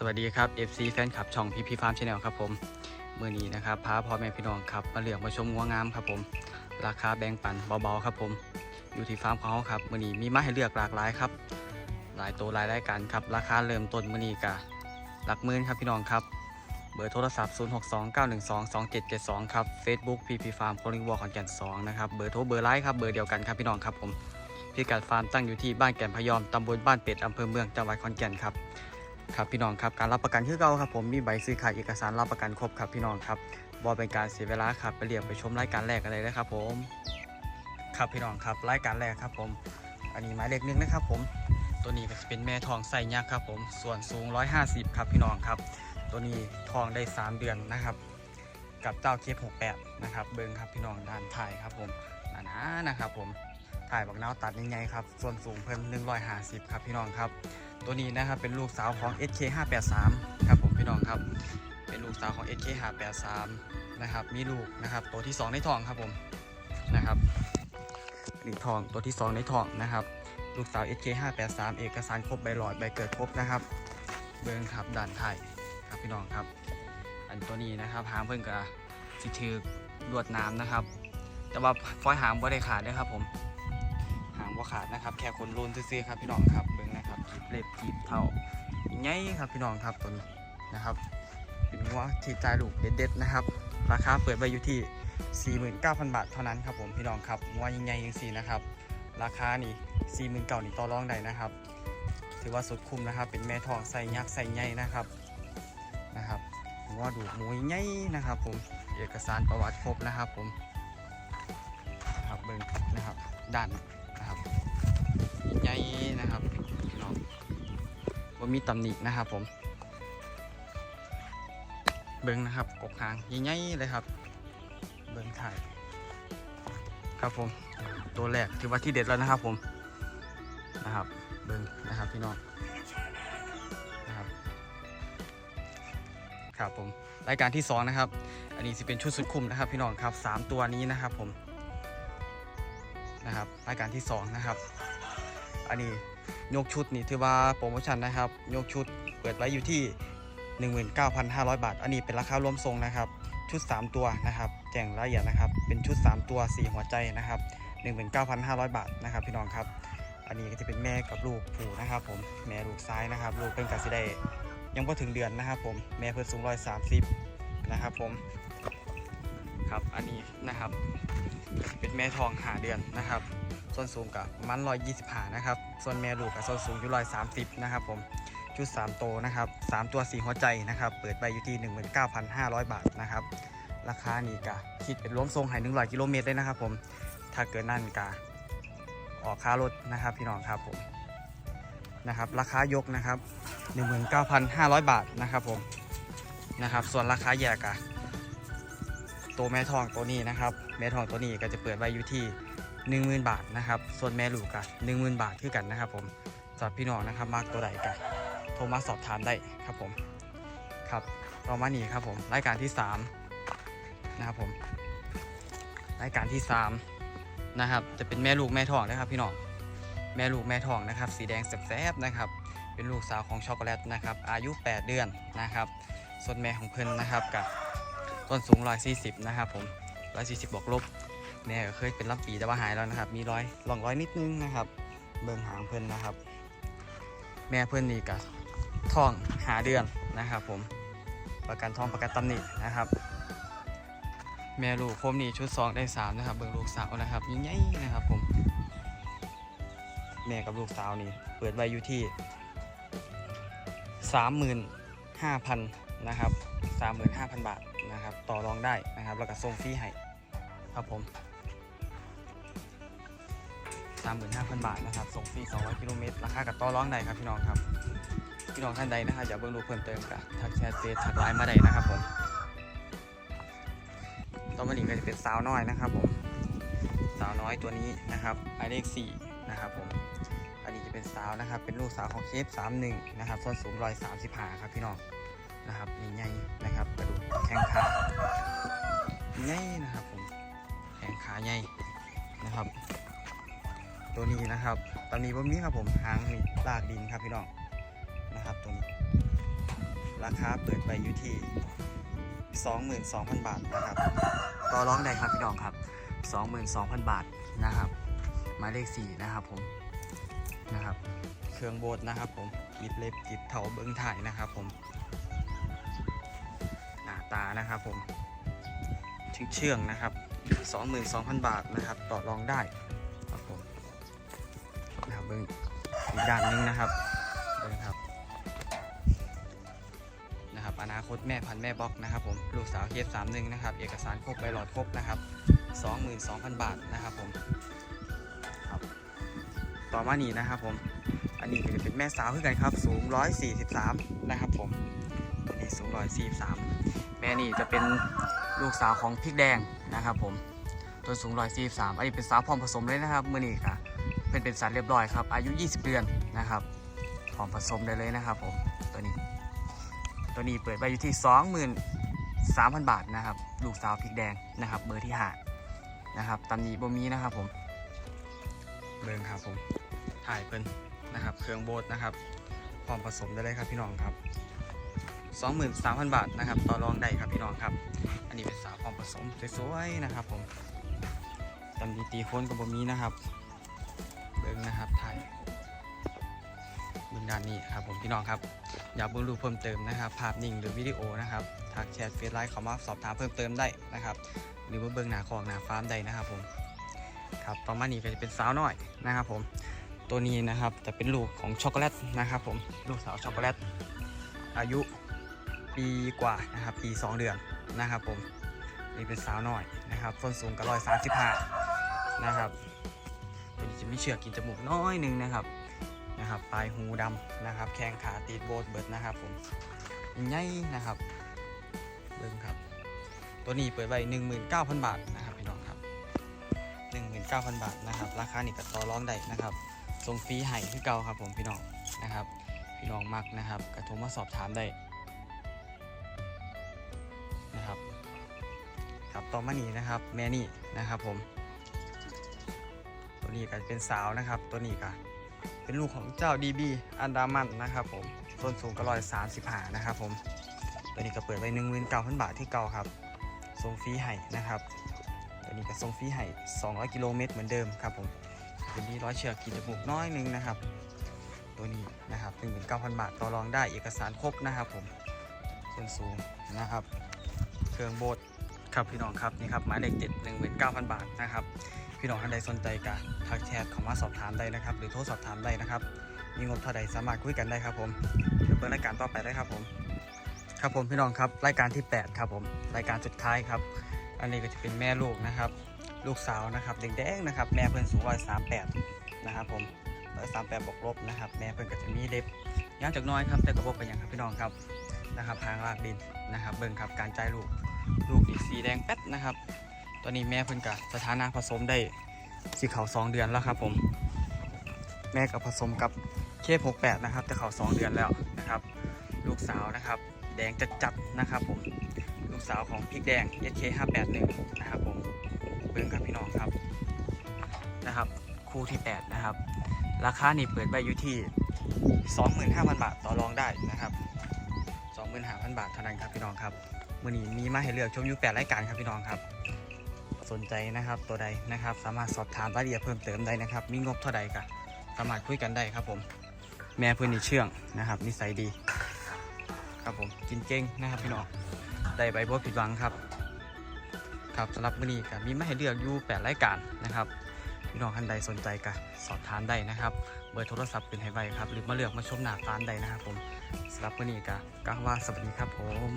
สวัสดีครับ FC แฟนคลับช่องพีพีฟาร์มชาแนลครับผมมือนี้นะครับพาพ่อแม่พี่น้องครับมาเหลือกมาชมงัวงามครับผม ราคาแบ่งปันเบาๆครับผม อยู่ที่ฟาร์มของเขาครับมือนี้มีมาให้เลือกหลากหลายครับ หลายตัวหลายรายการครับราคาเริ่มต้นมือนี้กะหลักหมื่นครับพี่น้องครับ เบอร์โทรศัพท์ 0629122772 ครับ Facebook PP Farm c o l l i n g w a l ขอนแก่น2นะครับเบอร์โทรเบอร์ไลน์ครับเบอร์เดียวกันครับพี่น้องครับผมพิกัดฟาร์มตั้งอยู่ที่บ้านแก่นพยอมตำบลบ้านเป็ดอำเภอเมืองจังหวัดขอนแก่นครับ ครับพี่น้องครับการรับประกันคือเก่าครับผมมีใบซื้อขายเอกสารรับประกันครบครับพี่น้องครับบอเป็นการเสียเวลาครับไปเรียกไปชมรายการแรกกันเลยนะครับผมครับพี่น้องครับรายการแรกครับผม อันนี้หมายเลขหนึ่งนะครับผมตัวนี้ก็จะเป็นแม่ทองไส้ยักษ์ครับผมส่วนสูง 150 ครับพี่น้องครับ ตัวนี้ทองได้ 3 เดือนนะครับ กับเจ้าเคฟ68นะครับเบิ้งครับพี่น้องด้านท้ายครับผมหนาๆนะครับผม ถ่ายบักนาวตัดยังไงครับ ส่วนสูงเพิ่ม150 ครับพี่น้องครับ ตัวนี้นะครับเป็นลูกสาวของ SK 583 ครับผมพี่น้องครับ เป็นลูกสาวของ SK 583 นะครับ มีลูกนะครับ ตัวที่ 2 ในท้องครับผมนะครับนี่ทองตัวที่ 2 ในท้องนะครับ ลูกสาว SK 583 เอกสารครบใบหลอดใบเกิดครบนะครับ เบิ้งครับด้านไทยครับพี่น้องครับ อันตัวนี้นะครับหางเพิ่งกับสิถือลวดน้ำนะครับ แต่ว่าฟอยหางบ่ได้ขาดนะครับผม บ่ขาดนะครับ แค่คนรุนซื่อๆครับพี่น้องครับเบิ่งนะครับกีบเล็บกีบเท่าใหญ่ครับพี่น้องครับตัวนี้นะครับ เป็นงัวที่จ่ายลูกเด็ดๆนะครับ ราคาเปิดไว้อยู่ที่ 49,000 บาทเท่านั้นครับผมพี่น้องครับงัวใหญ่ๆอย่งสีนะครับราคานี่49,000นี่ต่อรองได้นะครับ ถือว่าสุดคุ้มนะครับ เป็นแม่ทองใส่ยักษ์ใส่ใหญ่นะครับนะครับงัวดูหมูใหญ่นะครับ ผมเอกสารประวัติครบนะครับผมครับเบิ่งนะครับด้าน ญ่นะครับพี่น้องว่ามีตำหนินะครับผม เบิ้งนะครับกกหางใหญ่ๆเลยครับ เบิ้งถ่ายครับผม ตัวแรกถือว่าที่เด็ดแล้วนะครับผมนะครับ เบิ้งนะครับพี่น้องนะครับ ครับผมรายการที่สองนะครับ อันนี้จะเป็นชุดสุดคุ้มนะครับ พี่น้องครับสามตัวนี้นะครับผมนะครับรายการที่ 2 นะครับ อันนี้ยกชุดนี่ถือว่าโปรโมชั่นนะครับ ยกชุดเปิดไว้อยู่ที่ 19,500 บาท อันนี้เป็นราคารวมทรงนะครับ ชุด 3 ตัวนะครับแจ้งรายละเอียดนะครับ เป็นชุด 3 ตัว 4 หัวใจนะครับ 19,500 บาทนะครับ พี่น้องครับ อันนี้ก็จะเป็นแม่กับลูกผูนะครับ ผมแม่ลูกซ้ายนะครับ ลูกเป็นกาซิได้ยังพอถึงเดือนนะครับ ผมแม่เพิ่นสูงร้อยสามสิบนะครับ ผม ครับ อันนี้นะครับ เป็นแม่ทองหาเดือนนะครับ ส่วนสูงกับมันร้อยยี่สิบหานะครับ ส่วนแม่ลูกกับส่วนสูงอยู่ร้อยสามสิบนะครับผม ชุด3โตนะครับ3ตัวสี่หัวใจนะครับ เปิดไปอยู่ที่19,500บาทนะครับ ราคานี่กะคิดเป็นรวมทรงให้100กิโลเมตรเลยนะครับผม ถ้าเกินนั่นกะออกค่ารถนะครับพี่น้องครับผม นะครับ ราคายกนะครับ19,500บาทนะครับผม นะครับ ส่วนราคาแยกอะ ตัวแม่ทองตัวนี้นะครับ แม่ทองตัวนี้ก็จะเปิดไว้อยู่ที่ 10,000 บาทนะครับ ส่วนแม่ลูกก็10,000 บาทคือกันนะครับผมสำหรับพี่น้องนะครับมากตัวใดก็โทรมาสอบถามได้ครับผมครับต่อมานี่ครับผมรายการที่ 3 นะครับผมรายการที่ 3 นะครับ จะเป็นแม่ลูกแม่ทองนะครับพี่น้องแม่ลูกแม่ทองนะครับ สีแดงแซ่บๆนะครับ เป็นลูกสาวของช็อกโกแลตนะครับ อายุ 8 เดือนนะครับ ส่วนแม่ของเพิ่นนะครับกับ ต้นสูง140นะครับผม140บวกลบแม่ก็เคยเป็นลำปีแต่ว่าหายแล้วนะครับ มีร้อยลองร้อยนิดนึงนะครับ เบิ่งหางเพิ่อนนะครับ แม่เพิ่อนนี่ก็ท้องหาเดือนนะครับ ผมประกันท้องประกันตำหนินะครับ แม่ลูกผมนี่ชุด2ได้3นะครับ เบิ่งลูกสาวนะครับยิ่งใหญ่นะครับ ผม แม่กับลูกสาวนี่เปิดไว้อยู่ที่35,000นะครับ35,000บาท นะครับ ต่อรองได้นะครับ แล้วก็ส่งฟรีให้ครับผม 35,000 บาทนะครับ ส่งฟรี 200 กิโลเมตร ราคากับต่อรองได้ครับพี่น้องครับ พี่น้องท่านใดนะครับอยากเบิ่งรูเพิ่มเติมก็ทักแชทเฟซทักไลน์มาได้นะครับผมต่อมานี้ก็จะเป็นสาวน้อยนะครับผม สาวน้อยตัวนี้นะครับหมายเลข4นะครับผมอันนี้จะเป็นสาวนะครับ เป็นลูกสาวของเคฟ31นะครับ ส่วนสูง135ครับพี่น้อง นะครับใหญ่ๆนะครับกระดูกแข้งขาใหญ่นะครับผมแข้งขาใหญ่นะครับ ตัวนี้นะครับ ตอนนี้ผมนี้ครับผมหางนี่ลากดินครับพี่น้องนะครับตัวนี้ ราคาเปิดไปอยู่ที่ 22,000 บาทนะครับต่อร้องได้ครับพี่น้องครับ 22,000 บาทนะครับหมายเลข4นะครับผมนะครับ เครื่องโบดนะครับผมกรีเล็บกรีดเถาเบิ้งถ่ายนะครับผม ตานะครับผมเชื่องๆนะครับ 22,000 บาทนะครับต่อรองได้ครับผมนะครับเบิ้งอีกด้านหนึงนะครับเบิ้งครับนะครับอนาคตแม่พันธุ์แม่บล็อกนะครับผมลูกสาวเคสสามหนึ่งนะครับเอกสารครบใบหลอดครบนะครับ22,000 บาทนะครับผมครับต่อมานี่นะครับผมอันนี้ก็จะเป็นแม่สาวขึ้นกันครับ สูง 143 นะครับผมตัวนี้สูง 143 แม่นี่จะเป็นลูกสาวของพริกแดงนะครับผมตัวสูง143อันนี้เป็นสาวพร้อมผสมเลยนะครับเมื่อนี้ค่ะเป็นเป็นสัตว์เรียบร้อยครับ อายุ 20 เดือนนะครับพร้อมผสมได้เลยนะครับผมตัวนี้ ตัวนี้เปิดไปอยู่ที่ 23,000 บาทนะครับ ลูกสาวพริกแดงนะครับเบอร์ที่5นะครับตำหนิบ่มีนะครับผมเบิ่งครับผมถ่ายเพิ่นนะครับ เครื่องโบดนะครับพร้อมผสมได้เลยครับพี่น้องครับ 23,000 บาทนะครับ ต่อรองได้ครับพี่น้องครับ อันนี้เป็นสาวพร้อมผสมสวยๆนะครับผมตำดีตีโคนกับบมีนะครับ เบิ่งนะครับถ่ายเบิ่งด้านนี้ครับผมพี่น้องครับ อยากเบิ่งรูปเพิ่มเติมนะครับ ภาพนิ่งหรือวิดีโอนะครับทักแชทเฟซไลน์เข้ามาสอบถามเพิ่มเติมได้นะครับ หรือว่าเบิ่งหน้าของหน้าฟาร์มได้นะครับผมครับต่อมานี้ก็จะเป็นสาวน้อยนะครับ ผมตัวนี้นะครับจะเป็นลูกของช็อกโกแลตนะครับ ผมลูกสาวช็อกโกแลตอายุ ปีกว่านะครับ ปี 2 เดือนนะครับผมนี่เป็นสาวน้อยนะครับส้นสูงก็ร้อยสามสิบห้านะครับตัวนี้จะไมีเชือกกินจมูกน้อยหนึงนะครับนะครับปลายหูดำนะครับ แข้งขาตีดโบดเบิดนะครับผมใหญ่นะครับเบิ่งครับ ตัวนี้เปิดไว้19,000 บาทนะครับพี่น้องครับ 19,000 บาทนะครับ ราคานี่ก็ต่อรองได้นะครับส่งฟรีให้ที่เก่าครับผมพี่น้องนะครับ พี่น้องมักนะครับกระโทรมาสอบถามได้ับต่อมานีนะครับแม่นี่นะครับผม ตัวนี้ก็เป็นสาวนะครับ ตัวนี้ก็เป็นลูกของเจ้าดีบีอันดามันนะครับผมส่วนสูงก็ร้อยสามสิบหานะครับผม ตัวนี้ก็เปิดไว้หนึ่งหมื่นเก้าพันบาทที่เก่าครับส่งฟรีให้นะครับ ตัวนี้ก็ส่งฟรีให้200กิโลเมตรเหมือนเดิมครับผมตัวนี้ร้อยเชือกขีดจมูกน้อยหนึงนะครับ ตัวนี้นะครับ19,000บาทต่อรองได้เอกสารครบนะครับผมส่วนสูงนะครับ เครื่องโบด ครับพี่น้องครับนี่ครับหมายเลขเจ็ด19,000บาทนะครับพี่น้องท่านใดสนใจก็ทักแชทเข้ามาสอบถามได้นะครับ หรือโทรสอบถามได้นะครับ มีงบเท่าใดสามารถคุยกันได้ครับผมเดี๋ยวเปิดรายการต่อไปได้ครับผม ครับผมพี่น้องครับรายการที่ 8 ครับผมรายการสุดท้ายครับ อันนี้ก็จะเป็นแม่ลูกนะครับ ลูกสาวนะครับแดงๆนะครับแม่เพิ่นสูงร้อยสามแปดนะครับผมร้อยสามแปดบวกลบนะครับแม่เพิ่นก็จะมีเล็บย่างจากน้อยครับแต่ก็บอกไปอย่างครับพี่น้องครับนะครับหางลากดินนะครับ เบิ่งครับการจ่ายลูก ลูกอีกสีแดงแป๊ดนะครับ ตอนนี้แม่เพิ่นกับสถานะผสมได้สีเขาสองเดือนแล้วครับผม แม่กับผสมกับเคฟหกแปดนะครับแต่เขาสองเดือนแล้วนะครับ ลูกสาวนะครับ แดงจัดๆนะครับผม ลูกสาวของพริกแดง SK 581นะครับผมเบิ่งครับพี่น้องครับนะครับ คู่ที่ 8 นะครับ ราคานี่เปิดไว้อยู่ที่ 25,000 บาทต่อรองได้นะครับ 25,000 บาทเท่านั้นครับพี่น้องครับ มื่อนี้มีมาให้เลือกชมอยู่8รายการครับพี่น้องครับ สนใจนะครับตัวใดนะครับ สามารถสอบถามรายละเอียดเพิ่มเติมได้นะครับ มีงบเท่าใดก็สามารถคุยกันได้ครับผม แม่เพื่อนนี่เชื่องนะครับ นิสัยดี ครับผมกินเก่งนะครับพี่น้องได้ใบบัวผิดหวังครับ ครับสำหรับวันนี้ก็มีมาให้เลือกอยู่8รายการนะครับพี่น้องท่านใดสนใจก็สอบถามได้นะครับ เบอร์โทรศัพท์เป็นให้ไว้ครับ หรือมาเลือกมาชมหน้าฟาร์มได้นะครับผมสำหรับวันนี้ก็กล่าวว่าสวัสดีครับผม